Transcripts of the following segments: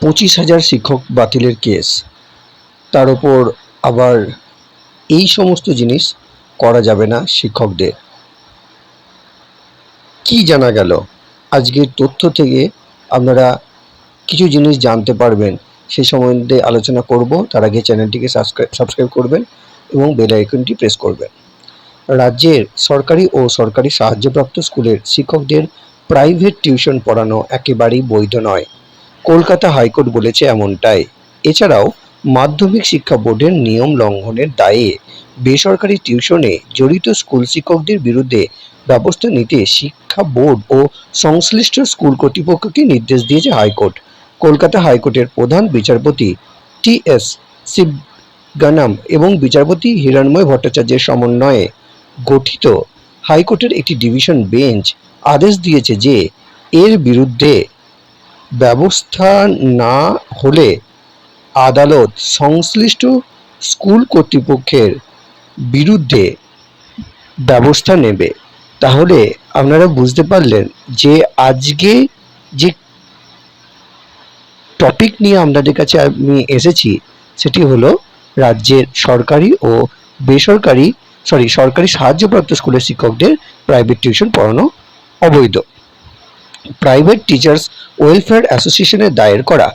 পঁচিশ হাজার শিক্ষক বাতিলের কেস। তার ওপর আবার এই সমস্ত জিনিস করা যাবে না শিক্ষকদের। কি জানা গেল? আজকের তথ্য থেকে আপনারা কিছু জিনিস জানতে পারবেন। সে সম্বন্ধে আলোচনা করব। তার আগে চ্যানেলটিকে সাবস্ক্রাইব সাবস্ক্রাইব করবেন এবং বেল আইকনটি প্রেস করবেন। রাজ্যের সরকারি ও সরকারি সাহায্যপ্রাপ্ত স্কুলের শিক্ষকদের প্রাইভেট টিউশন পড়ানো একেবারেই বৈধ নয়। কলকাতা হাইকোর্ট বলেছে এমনটাই। এছাড়াও, মাধ্যমিক শিক্ষা বোর্ডের নিয়ম লঙ্ঘনের দায়ে বেসরকারি টিউশনে জড়িত স্কুল শিক্ষকদের বিরুদ্ধে ব্যবস্থা নিতে শিক্ষা বোর্ড ও সংশ্লিষ্ট স্কুল কর্তৃপক্ষকে নির্দেশ দিয়েছে হাইকোর্ট। কলকাতা হাইকোর্টের প্রধান বিচারপতি টি এস শিবগানাম এবং বিচারপতি হিরণময় ভট্টাচার্যের সমন্বয়ে গঠিত হাইকোর্টের একটি ডিভিশন বেঞ্চ আদেশ দিয়েছে যে, এর বিরুদ্ধে ব্যবস্থা না হলে আদালত সংশ্লিষ্ট স্কুল কর্তৃপক্ষের বিরুদ্ধে ব্যবস্থা নেবে। তাহলে আপনারা বুঝতে পারলেন যে আজকে যে টপিক নিয়ে আপনাদের কাছে আমি এসেছি, সেটি হলো রাজ্যের সরকারি ও বেসরকারি সরি সরকারি সাহায্যপ্রাপ্ত স্কুলের শিক্ষকদের প্রাইভেট টিউশন পড়ানো অবৈধ। প্রাইভেট টিচার্স ওয়েলফেয়ার অ্যাসোসিয়েশনের দায়ের করা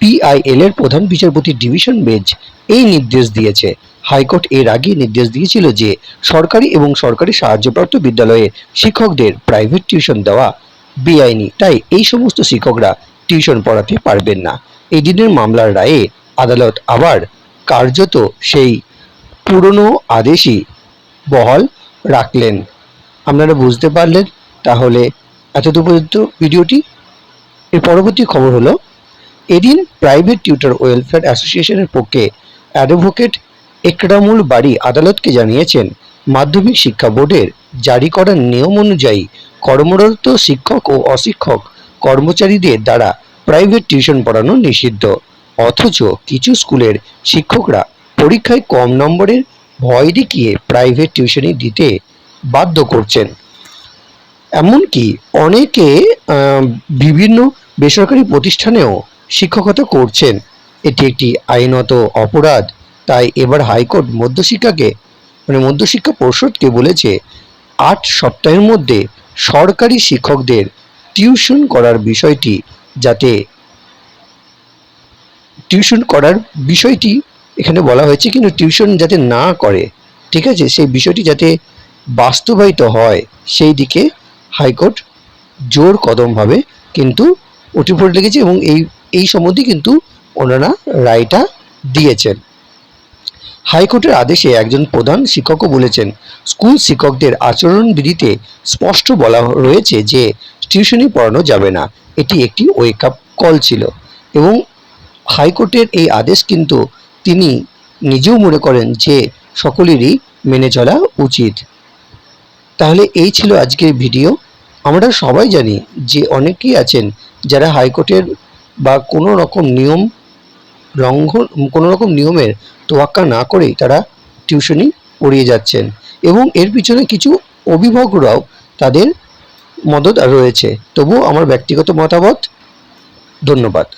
পিআইএল এর প্রধান বিচারপতি ডিভিশন বেঞ্চ এই নির্দেশ দিয়েছে। হাইকোর্ট এর আগে নির্দেশ দিয়েছিল যে সরকারি এবং সরকারি সাহায্যপ্রাপ্ত বিদ্যালয়ে শিক্ষকদের প্রাইভেট টিউশন দেওয়া বেআইনি। তাই এই সমস্ত শিক্ষকরা টিউশন পড়াতে পারবেন না। এই দিনের মামলার রায়ে আদালত আবার কার্যত সেই পুরনো আদেশই বহাল রাখলেন। আপনারা বুঝতে পারলেন? তাহলে এতদূর পর্যন্ত ভিডিওটি। এর পরবর্তী খবর হলো, এদিন প্রাইভেট টিউটার ওয়েলফেয়ার অ্যাসোসিয়েশনের পক্ষে অ্যাডভোকেট একরামুল বাড়ি আদালতকে জানিয়েছেন, মাধ্যমিক শিক্ষা বোর্ডের জারি করা নিয়ম অনুযায়ী কর্মরত শিক্ষক ও অশিক্ষক কর্মচারীদের দ্বারা প্রাইভেট টিউশন পড়ানো নিষিদ্ধ। অথচ কিছু স্কুলের শিক্ষকরা পরীক্ষায় কম নম্বরের ভয় দেখিয়ে প্রাইভেট টিউশনি দিতে বাধ্য করছেন। এমনকি অনেকে বিভিন্ন বেসরকারি প্রতিষ্ঠানেও শিক্ষকতা করছেন। এটি একটি আইনত অপরাধ। তাই এবার হাইকোর্ট মধ্যশিক্ষাকে মানে মধ্যশিক্ষা পর্ষদকে বলেছে, আট সপ্তাহের মধ্যে সরকারি শিক্ষকদের টিউশন করার বিষয়টি যাতে, টিউশন করার বিষয়টি এখানে বলা হয়েছে, কিন্তু টিউশন যাতে না করে, ঠিক আছে? সেই বিষয়টি যাতে বাস্তবায়িত হয়, সেই দিকে হাইকোর্ট জোর কদমভাবে কিন্তু উঠে পড়ে লেগেছে এবং এই এই সম্বন্ধে কিন্তু ওনারা রায়টা দিয়েছেন। হাইকোর্টের আদেশে একজন প্রধান শিক্ষকও বলেছেন, স্কুল শিক্ষকদের আচরণবিধিতে স্পষ্ট বলা রয়েছে যে টিউশনি পড়ানো যাবে না। এটি একটি ওয়েক আপ কল ছিল এবং হাইকোর্টের এই আদেশ কিন্তু তিনি নিজেও মনে করেন যে সকলেরই মেনে চলা উচিত। তাহলে এই ছিল আজকের ভিডিও। আমরা সবাই জানি যে অনেকেই আছেন যারা হাইকোর্টের বা কোনো রকম নিয়ম লঙ্ঘন কোনো রকম নিয়মের তোয়াক্কা না করেই তারা টিউশনি পড়িয়ে যাচ্ছেন এবং এর পিছনে কিছু অভিভাবকরাও তাদের মদত রয়েছে। তবুও আমার ব্যক্তিগত মতামত, ধন্যবাদ।